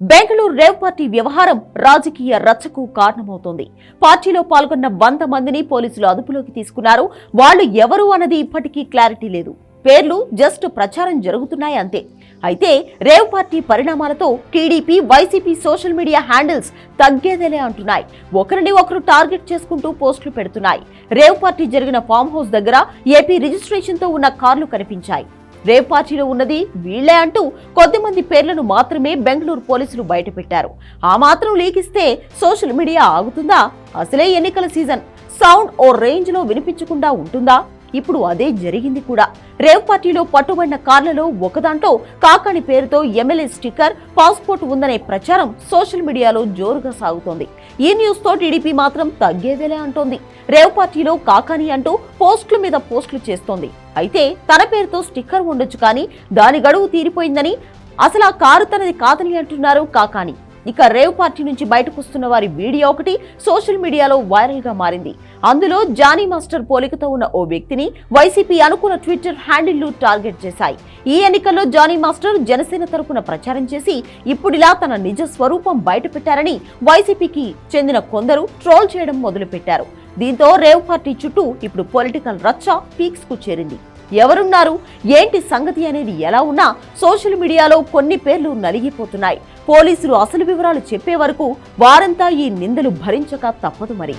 Bengaluru rave party వ్యవహారం రాజకీయ రచ్చకు కారణమవుతోంది. పార్టీలో పాల్గొన్న వంద మందిని పోలీసులు అదుపులోకి తీసుకున్నారు. వాళ్ళు ఎవరు అన్నది ఇప్పటికీ క్లారిటీ లేదు. పేర్లు జస్ట్ ప్రచారం జరుగుతున్నాయి అంతే. అయితే రేవ్ పార్టీ పరిణామాలతో TDP YCP social media handles తగ్గేదేలే అంటున్నాయి. ఒకరిని ఒకరు టార్గెట్ చేసుకుంటూ పోస్టులు పెడుతున్నాయి. రేవ్ పార్టీ జరిగిన ఫామ్ హౌస్ దగ్గర ఏపీ రిజిస్ట్రేషన్తో ఉన్న కార్లు కనిపించాయి. రేవ్ పార్టీలో ఉన్నది వీళ్ళే అంటూ కొద్దిమంది పేర్లను మాత్రమే బెంగళూరు పోలీసులు బయటపెట్టారు. ఆ మాత్రం లీకిస్తే సోషల్ మీడియా ఆగుతుందా? అసలే ఎన్నికల సీజన్. సౌండ్ ఓ రేంజ్లో వినిపించకుండా ఉంటుందా? ఇప్పుడు అదే జరిగింది కూడా. రేవ్ పార్టీలో పట్టుబడిన కార్లలో ఒకదాంట్లో కాకాణి పేరుతో ఎమ్మెల్యే స్టిక్కర్ పాస్పోర్ట్ ఉందనే ప్రచారం సోషల్ మీడియాలో జోరుగా సాగుతోంది. ఈ న్యూస్తో టీడీపీ మాత్రం తగ్గేదేలే అంటోంది. రేవ్ పార్టీలో కాకాని అంటూ పోస్టుల మీద పోస్టులు చేస్తోంది. అయితే తన పేరుతో స్టిక్కర్ ఉండొచ్చు కానీ దాని గడువు తీరిపోయిందని అసలు ఆ కారు తనది కాదని అంటున్నారు కాకాని. ఇక రేవ్ పార్టీ నుంచి బయటకు వస్తున్న వారి వీడియో ఒకటి సోషల్ మీడియాలో వైరల్గా మారింది. అందులో జానీ మాస్టర్ పోలికతో ఉన్న ఓ వ్యక్తిని వైసీపీ అనుకున్న ట్విట్టర్ హ్యాండిల్లు టార్గెట్ చేశాయి. ఈ ఎన్నికల్లో జానీ మాస్టర్ జనసేన తరపున ప్రచారం చేసి ఇప్పుడిలా తన నిజ స్వరూపం బయటపెట్టారని వైసీపీకి చెందిన కొందరు ట్రోల్ చేయడం మొదలుపెట్టారు. దీంతో రేవ్ పార్టీ చుట్టూ ఇప్పుడు పొలిటికల్ రచ్చ పీక్స్కు చేరింది. ఎవరున్నారు? ఏంటి సంగతి అనేది ఎలా ఉన్నా సోషల్ మీడియాలో కొన్ని పేర్లు నలిగిపోతున్నాయి. పోలీసులు అసలు వివరాలు చెప్పే వరకు వారంతా ఈ నిందలు భరించక తప్పదు మరి.